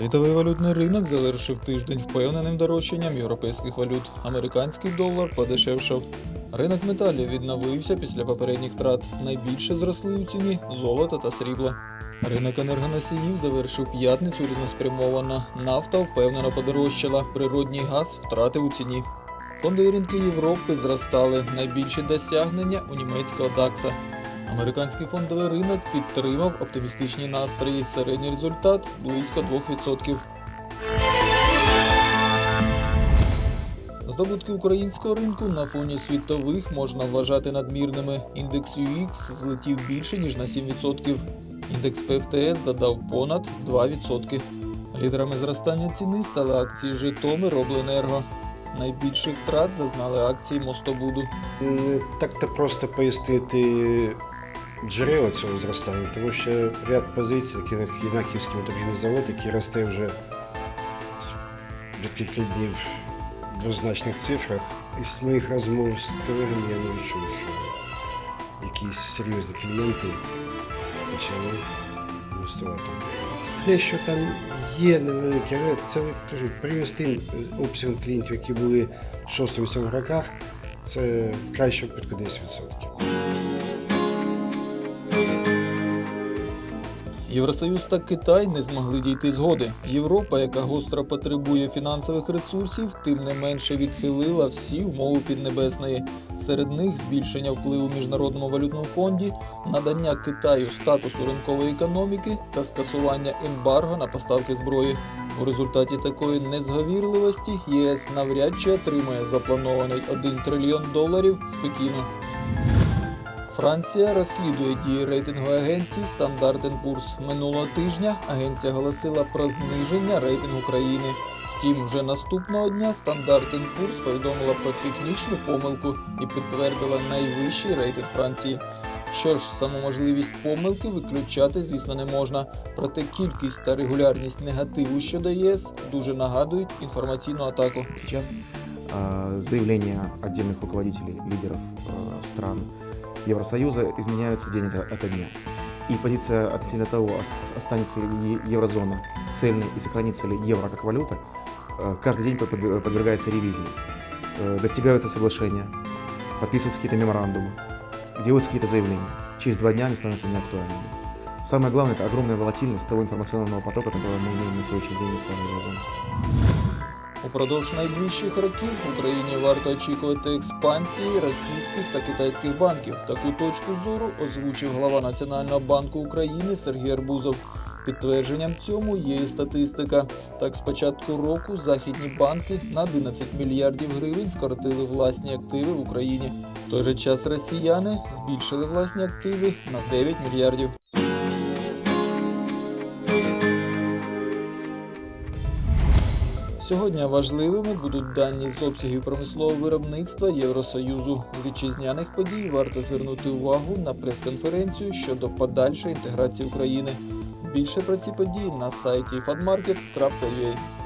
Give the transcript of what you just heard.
Світовий валютний ринок завершив тиждень впевненим дорожчанням європейських валют. Американський долар подешевшав. Ринок металів відновився після попередніх втрат. Найбільше зросли у ціні золото та срібло. Ринок енергоносіїв завершив п'ятницю різноспрямовано. Нафта впевнено подорожчала, природній газ втратив у ціні. Фондові ринки Європи зростали. Найбільші досягнення у німецького DAX. Американський фондовий ринок підтримав оптимістичні настрої. Середній результат близько 2%. Здобутки українського ринку на фоні світових можна вважати надмірними. Індекс UX злетів більше ніж на 7%. Індекс PFTS додав понад 2%. Лідерами зростання ціни стали акції Житомир Обленерго. Найбільших втрат зазнали акції Мостобуду. Не так-то просто пояснити джерела цього зростання, тому що ряд позицій, таких як Єнаківський моторний завод, який росте вже декілька днів в двозначних цифрах. Із моїх розмов з колегами я не відчув, що якісь серйозні клієнти почали інвестувати в Україну. Дещо там є невелике, але це кажу, порівняно тим обсягом клієнтів, які були в 6-7 роках, це в кращому випадку 10%. Євросоюз та Китай не змогли дійти згоди. Європа, яка гостро потребує фінансових ресурсів, тим не менше відхилила всі умови Піднебесної. Серед них збільшення впливу міжнародному валютному фонді, надання Китаю статусу ринкової економіки та скасування ембарго на поставки зброї. У результаті такої незговірливості ЄС навряд чи отримає запланований 1 трильйон доларів з Пекіну. Франція розслідує дії рейтингової агенції Standard Poor's. Минулого тижня агенція оголосила про зниження рейтингу країни. Втім, вже наступного дня Standard Poor's повідомила про технічну помилку і підтвердила найвищий рейтинг Франції. Що ж, саму можливість помилки виключати, звісно, не можна. Проте кількість та регулярність негативу щодо ЄС дуже нагадують інформаційну атаку. Сейчас э, заявления отдельных руководителей, лидеров э, стран Евросоюза изменяются день ото дня. И позиция относительно того, ос- останется ли еврозона цельной и сохранится ли евро как валюта, э, каждый день под- под- подвергается ревизии. Э, Достигаются соглашения, подписываются какие-то меморандумы, делаются какие-то заявления. Через два дня они становятся неактуальными. Самое главное – это огромная волатильность того информационного потока, который мы имеем на сегодняшний день из страны еврозоны. Упродовж найближчих років Україні варто очікувати експансії російських та китайських банків. Таку точку зору озвучив глава Національного банку України Сергій Арбузов. Підтвердженням цьому є і статистика. Так, з початку року західні банки на 11 мільярдів гривень скоротили власні активи в Україні. В той же час росіяни збільшили власні активи на 9 мільярдів. Сьогодні важливими будуть дані з обсягів промислового виробництва Євросоюзу. З вітчизняних подій варто звернути увагу на прес-конференцію щодо подальшої інтеграції України. Більше про ці події на сайті fadmarket.ua.